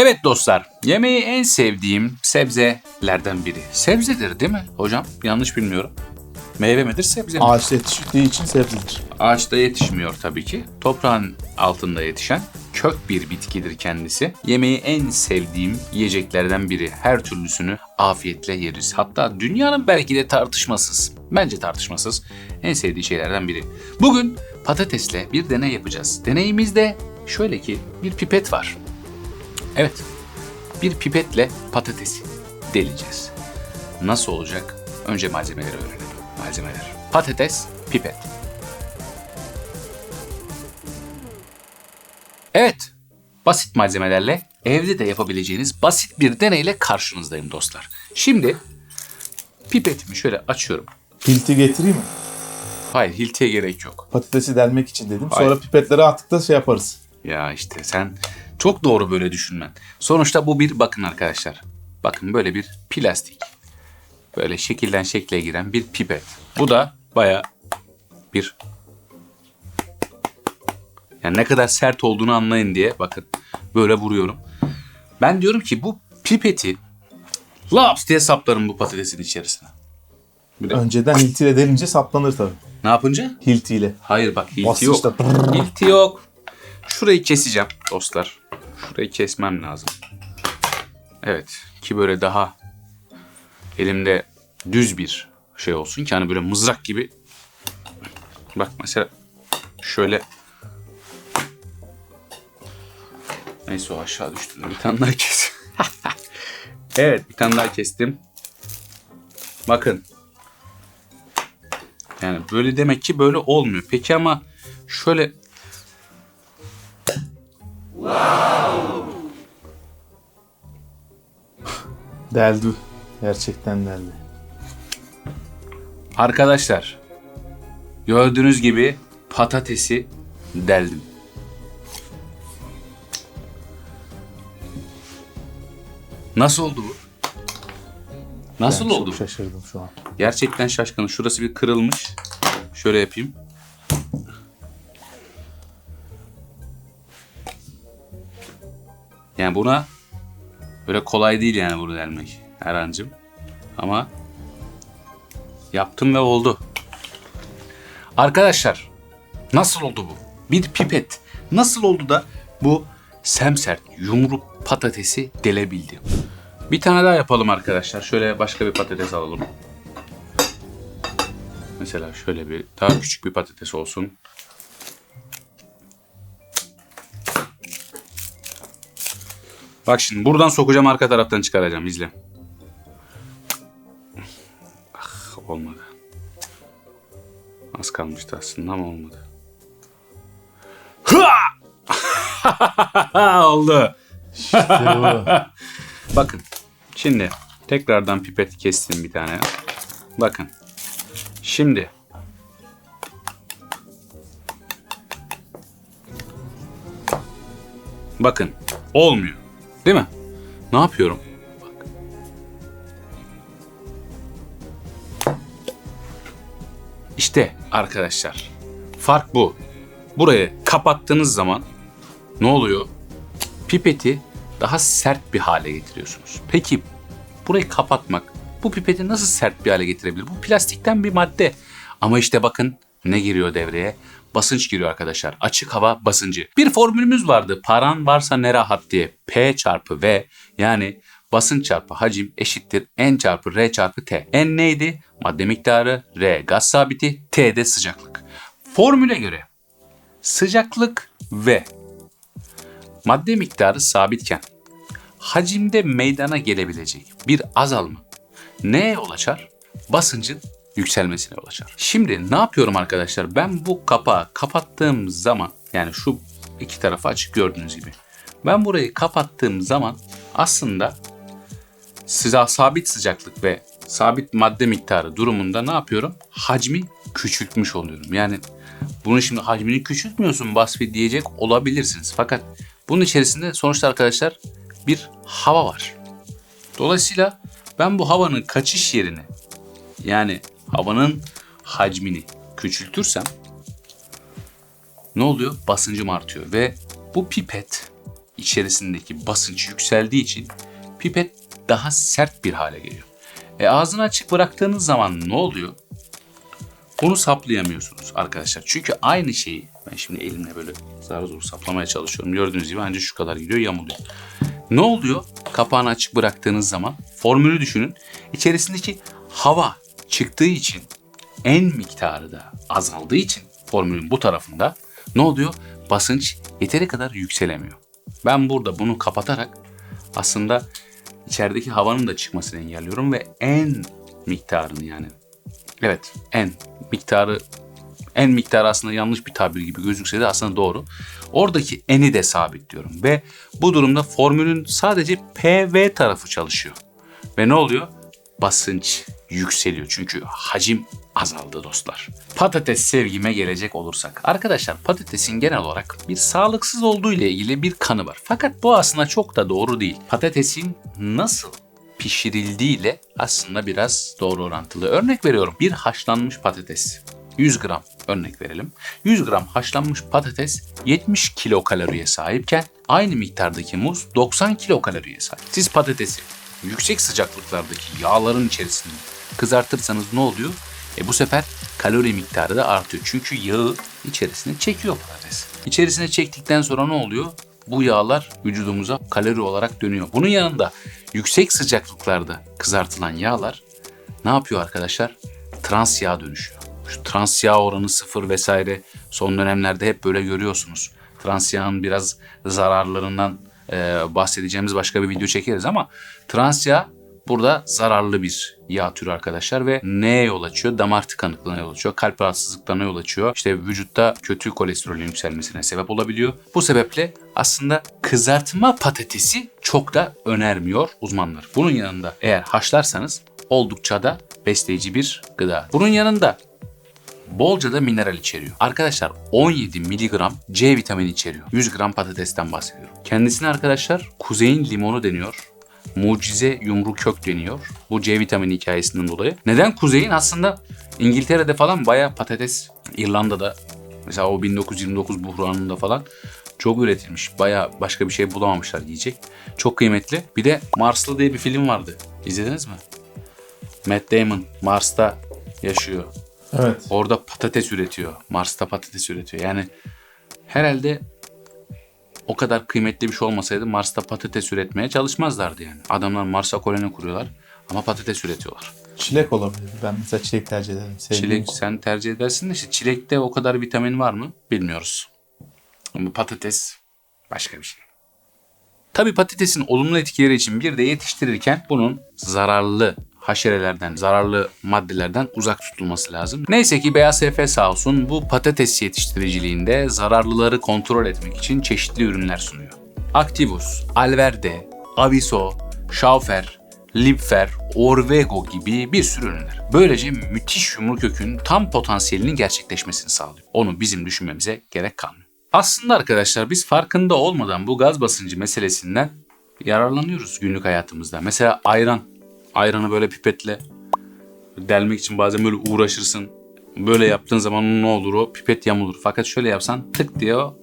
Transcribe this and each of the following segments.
Evet dostlar, yemeği en sevdiğim sebzelerden biri. Sebzedir değil mi hocam? Yanlış bilmiyorum. Meyve midir, sebze mi? Ağaçta yetiştiği için sebzedir. Ağaçta yetişmiyor tabii ki. Toprağın altında yetişen kök bir bitkidir kendisi. Yemeği en sevdiğim yiyeceklerden biri. Her türlüsünü afiyetle yeriz. Hatta dünyanın belki de tartışmasız, bence tartışmasız en sevdiği şeylerden biri. Bugün patatesle bir deney yapacağız. Deneyimizde şöyle ki bir pipet var. Evet, bir pipetle patatesi deleceğiz. Nasıl olacak? Önce malzemeleri öğrenelim. Malzemeler. Patates, pipet. Evet, basit malzemelerle evde de yapabileceğiniz basit bir deneyle karşınızdayım dostlar. Şimdi pipetimi şöyle açıyorum. Hilti getireyim mi? Hayır, hiltiye gerek yok. Patatesi delmek için dedim. Hayır. Sonra pipetleri attık da şey yaparız. Ya işte sen çok doğru böyle düşünmen. Sonuçta bu bir bakın arkadaşlar. Bakın böyle bir plastik. Böyle şekilden şekle giren bir pipet. Bu da baya bir yani ne kadar sert olduğunu anlayın diye bakın böyle vuruyorum. Ben diyorum ki bu pipeti laps diye saplarım bu patatesin içerisine. Önceden hiltiyle delince saplanır tabii. Ne yapınca? Hiltiyle. Hayır bak hilti Basınçta. yok. Hilti yok. Şurayı keseceğim dostlar. Şurayı kesmem lazım. Evet ki böyle daha elimde düz bir şey olsun ki hani böyle mızrak gibi. Bak mesela şöyle Neyse o aşağı düştü. Bir tane daha kes. evet bir tane daha kestim. Bakın yani böyle demek ki böyle olmuyor. Peki ama şöyle Deldi. Gerçekten deldi. arkadaşlar gördüğünüz gibi patatesi deldim. Nasıl oldu bu? Nasıl Ben oldu? Çok şaşırdım şu an. Gerçekten şaşkınım. Şurası bir kırılmış. Şöyle yapayım. Yani buna böyle kolay değil yani bunu delmek Erhan'cığım. Ama yaptım ve oldu. Arkadaşlar nasıl oldu bu? Bir pipet nasıl oldu da bu semsert yumruk patatesi delebildi? Bir tane daha yapalım arkadaşlar. Şöyle başka bir patates alalım. Mesela şöyle bir daha küçük bir patates olsun. Bak şimdi buradan sokacağım arka taraftan çıkaracağım izle. Ah, olmadı. Az kalmıştı aslında ama olmadı. Oldu. Bakın şimdi tekrardan pipet kestim bir tane. Bakın. Şimdi Bakın olmuyor. Değil mi? Ne yapıyorum? Bak. İşte arkadaşlar fark bu. Burayı kapattığınız zaman ne oluyor? Pipeti daha sert bir hale getiriyorsunuz. Peki burayı kapatmak bu pipeti nasıl sert bir hale getirebilir? Bu plastikten bir madde. Ama işte bakın ne giriyor devreye? Basınç giriyor arkadaşlar. Açık hava basıncı. Bir formülümüz vardı. Paran varsa ne rahat diye. P çarpı V yani basınç çarpı hacim eşittir N çarpı R çarpı T. N neydi? Madde miktarı, R gaz sabiti, T de sıcaklık. Formüle göre sıcaklık ve madde miktarı sabitken hacimde meydana gelebilecek bir azalma neye yol açar? Basıncın yükselmesine yol açar. Şimdi ne yapıyorum arkadaşlar? Ben bu kapağı kapattığım zaman yani şu iki tarafı açık gördüğünüz gibi. Ben burayı kapattığım zaman aslında size sabit sıcaklık ve sabit madde miktarı durumunda ne yapıyorum? Hacmi küçültmüş oluyorum. Yani bunu şimdi hacmini küçültmüyorsun Basfi diyecek olabilirsiniz. Fakat bunun içerisinde sonuçta arkadaşlar bir hava var. Dolayısıyla ben bu havanın kaçış yerini yani havanın hacmini küçültürsem ne oluyor? Basıncım artıyor ve bu pipet içerisindeki basınç yükseldiği için pipet daha sert bir hale geliyor. E ağzını açık bıraktığınız zaman ne oluyor? Bunu saplayamıyorsunuz arkadaşlar. Çünkü aynı şeyi ben şimdi elimle böyle zar zor saplamaya çalışıyorum. Gördüğünüz gibi ancak şu kadar gidiyor yamuluyor. Ne oluyor? Kapağını açık bıraktığınız zaman formülü düşünün. İçerisindeki hava çıktığı için en miktarı da azaldığı için formülün bu tarafında ne oluyor? Basınç yeteri kadar yükselemiyor. Ben burada bunu kapatarak aslında içerideki havanın da çıkmasını engelliyorum ve en miktarını yani Evet en miktarı en miktarı aslında yanlış bir tabir gibi gözükse de aslında doğru. Oradaki eni de sabitliyorum ve bu durumda formülün sadece PV tarafı çalışıyor. Ve ne oluyor? Basınç yükseliyor çünkü hacim azaldı dostlar. Patates sevgime gelecek olursak. Arkadaşlar patatesin genel olarak bir sağlıksız olduğu ile ilgili bir kanı var. Fakat bu aslında çok da doğru değil. Patatesin nasıl pişirildiğiyle aslında biraz doğru orantılı. Örnek veriyorum. Bir haşlanmış patates. 100 gram örnek verelim. 100 gram haşlanmış patates 70 kilokaloriye sahipken aynı miktardaki muz 90 kilokaloriye sahip. Siz patatesi yüksek sıcaklıklardaki yağların içerisinde kızartırsanız ne oluyor? E bu sefer kalori miktarı da artıyor. Çünkü yağı içerisine çekiyor patates. İçerisine çektikten sonra ne oluyor? bu yağlar vücudumuza kalori olarak dönüyor. Bunun yanında yüksek sıcaklıklarda kızartılan yağlar ne yapıyor arkadaşlar? Trans yağ dönüşüyor. Şu trans yağ oranı sıfır vesaire son dönemlerde hep böyle görüyorsunuz. Trans yağın biraz zararlarından e, bahsedeceğimiz başka bir video çekeriz ama trans yağ burada zararlı bir yağ türü arkadaşlar ve neye yol açıyor? Damar tıkanıklığına yol açıyor, kalp rahatsızlıklarına yol açıyor. İşte vücutta kötü kolesterolün yükselmesine sebep olabiliyor. Bu sebeple aslında kızartma patatesi çok da önermiyor uzmanlar. Bunun yanında eğer haşlarsanız oldukça da besleyici bir gıda. Bunun yanında bolca da mineral içeriyor. Arkadaşlar 17 miligram C vitamini içeriyor. 100 gram patatesten bahsediyorum. Kendisine arkadaşlar kuzeyin limonu deniyor. Mucize yumru kök deniyor. Bu C vitamini hikayesinden dolayı. Neden kuzeyin? Aslında İngiltere'de falan bayağı patates, İrlanda'da mesela o 1929 buhranında falan çok üretilmiş. Bayağı başka bir şey bulamamışlar yiyecek. Çok kıymetli. Bir de Marslı diye bir film vardı. İzlediniz mi? Matt Damon Mars'ta yaşıyor. Evet. Orada patates üretiyor. Mars'ta patates üretiyor. Yani herhalde o kadar kıymetli bir şey olmasaydı Mars'ta patates üretmeye çalışmazlardı yani. Adamlar Mars'a koloni kuruyorlar ama patates üretiyorlar. Çilek olabilir. Ben mesela çilek tercih ederim. Sevdiğim Çilek sen tercih edersin de işte çilekte o kadar vitamin var mı bilmiyoruz. Ama patates başka bir şey. Tabii patatesin olumlu etkileri için bir de yetiştirirken bunun zararlı haşerelerden, zararlı maddelerden uzak tutulması lazım. Neyse ki BASF sağ olsun bu patates yetiştiriciliğinde zararlıları kontrol etmek için çeşitli ürünler sunuyor. Activus, Alverde, Aviso, Schaufer, Lipfer, Orvego gibi bir sürü ürünler. Böylece müthiş yumru kökün tam potansiyelinin gerçekleşmesini sağlıyor. Onu bizim düşünmemize gerek kalmıyor. Aslında arkadaşlar biz farkında olmadan bu gaz basıncı meselesinden yararlanıyoruz günlük hayatımızda. Mesela ayran. Ayranı böyle pipetle delmek için bazen böyle uğraşırsın. Böyle yaptığın zaman ne olur o pipet yamulur. Fakat şöyle yapsan tık diye o,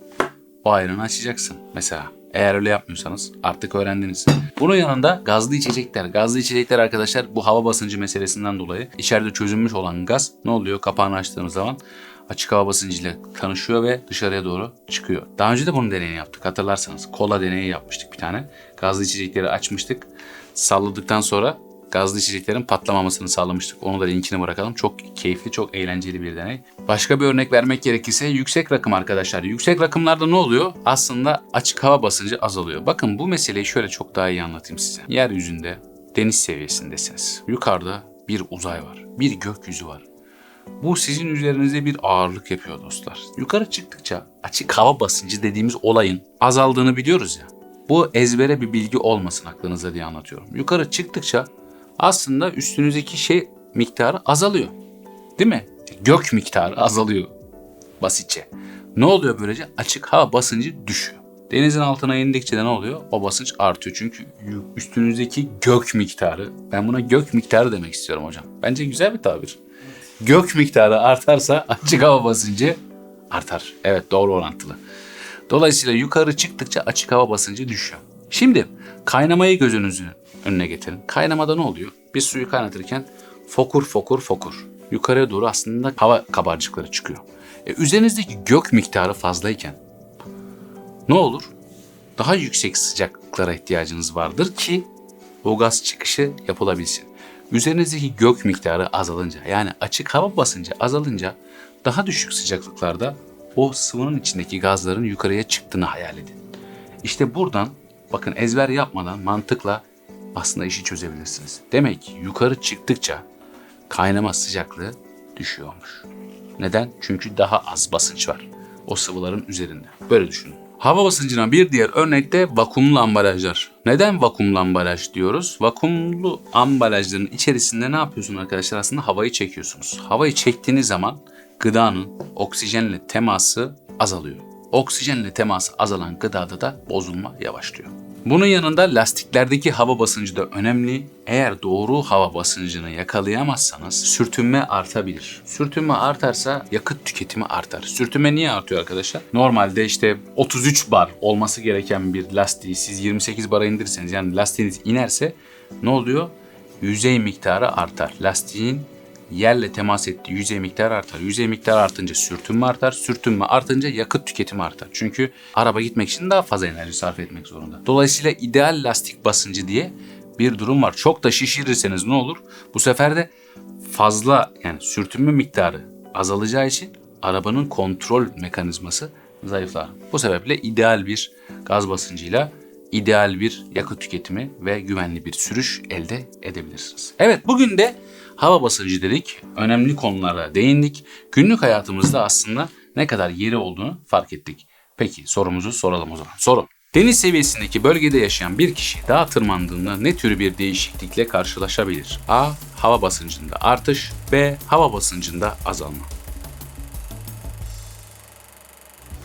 o ayranı açacaksın mesela. Eğer öyle yapmıyorsanız artık öğrendiniz. Bunun yanında gazlı içecekler. Gazlı içecekler arkadaşlar bu hava basıncı meselesinden dolayı içeride çözülmüş olan gaz ne oluyor? Kapağını açtığınız zaman açık hava basıncıyla tanışıyor ve dışarıya doğru çıkıyor. Daha önce de bunun deneyini yaptık hatırlarsanız. Kola deneyi yapmıştık bir tane. Gazlı içecekleri açmıştık. Salladıktan sonra gazlı içeceklerin patlamamasını sağlamıştık. Onu da linkini bırakalım. Çok keyifli, çok eğlenceli bir deney. Başka bir örnek vermek gerekirse yüksek rakım arkadaşlar. Yüksek rakımlarda ne oluyor? Aslında açık hava basıncı azalıyor. Bakın bu meseleyi şöyle çok daha iyi anlatayım size. Yeryüzünde deniz seviyesindesiniz. Yukarıda bir uzay var. Bir gökyüzü var. Bu sizin üzerinize bir ağırlık yapıyor dostlar. Yukarı çıktıkça açık hava basıncı dediğimiz olayın azaldığını biliyoruz ya. Bu ezbere bir bilgi olmasın aklınıza diye anlatıyorum. Yukarı çıktıkça aslında üstünüzdeki şey miktarı azalıyor. Değil mi? Gök miktarı azalıyor basitçe. Ne oluyor böylece? Açık hava basıncı düşüyor. Denizin altına indikçe de ne oluyor? O basınç artıyor. Çünkü üstünüzdeki gök miktarı, ben buna gök miktarı demek istiyorum hocam. Bence güzel bir tabir. Gök miktarı artarsa açık hava basıncı artar. Evet doğru orantılı. Dolayısıyla yukarı çıktıkça açık hava basıncı düşüyor. Şimdi kaynamayı gözünüzün önüne getirin. Kaynamada ne oluyor? Biz suyu kaynatırken fokur fokur fokur. Yukarıya doğru aslında hava kabarcıkları çıkıyor. E, üzerinizdeki gök miktarı fazlayken ne olur? Daha yüksek sıcaklıklara ihtiyacınız vardır ki o gaz çıkışı yapılabilsin. Üzerinizdeki gök miktarı azalınca yani açık hava basıncı azalınca daha düşük sıcaklıklarda o sıvının içindeki gazların yukarıya çıktığını hayal edin. İşte buradan bakın ezber yapmadan mantıkla aslında işi çözebilirsiniz. Demek ki yukarı çıktıkça kaynama sıcaklığı düşüyormuş. Neden? Çünkü daha az basınç var o sıvıların üzerinde. Böyle düşünün. Hava basıncına bir diğer örnek de vakumlu ambalajlar. Neden vakumlu ambalaj diyoruz? Vakumlu ambalajların içerisinde ne yapıyorsun arkadaşlar? Aslında havayı çekiyorsunuz. Havayı çektiğiniz zaman gıdanın oksijenle teması azalıyor. Oksijenle teması azalan gıdada da bozulma yavaşlıyor. Bunun yanında lastiklerdeki hava basıncı da önemli. Eğer doğru hava basıncını yakalayamazsanız sürtünme artabilir. Sürtünme artarsa yakıt tüketimi artar. Sürtünme niye artıyor arkadaşlar? Normalde işte 33 bar olması gereken bir lastiği siz 28 bara indirirseniz yani lastiğiniz inerse ne oluyor? Yüzey miktarı artar. Lastiğin yerle temas ettiği yüzey miktarı artar. Yüzey miktarı artınca sürtünme artar. Sürtünme artınca yakıt tüketimi artar. Çünkü araba gitmek için daha fazla enerji sarf etmek zorunda. Dolayısıyla ideal lastik basıncı diye bir durum var. Çok da şişirirseniz ne olur? Bu sefer de fazla yani sürtünme miktarı azalacağı için arabanın kontrol mekanizması zayıflar. Bu sebeple ideal bir gaz basıncıyla ideal bir yakıt tüketimi ve güvenli bir sürüş elde edebilirsiniz. Evet bugün de hava basıncı dedik. Önemli konulara değindik. Günlük hayatımızda aslında ne kadar yeri olduğunu fark ettik. Peki sorumuzu soralım o zaman. Soru. Deniz seviyesindeki bölgede yaşayan bir kişi dağa tırmandığında ne tür bir değişiklikle karşılaşabilir? A. Hava basıncında artış. B. Hava basıncında azalma.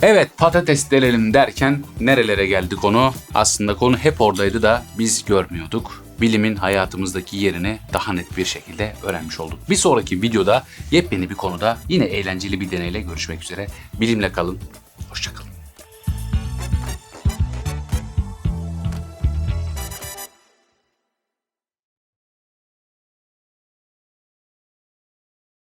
Evet patates delelim derken nerelere geldi konu? Aslında konu hep oradaydı da biz görmüyorduk. Bilimin hayatımızdaki yerini daha net bir şekilde öğrenmiş olduk. Bir sonraki videoda yepyeni bir konuda yine eğlenceli bir deneyle görüşmek üzere. Bilimle kalın, hoşçakalın.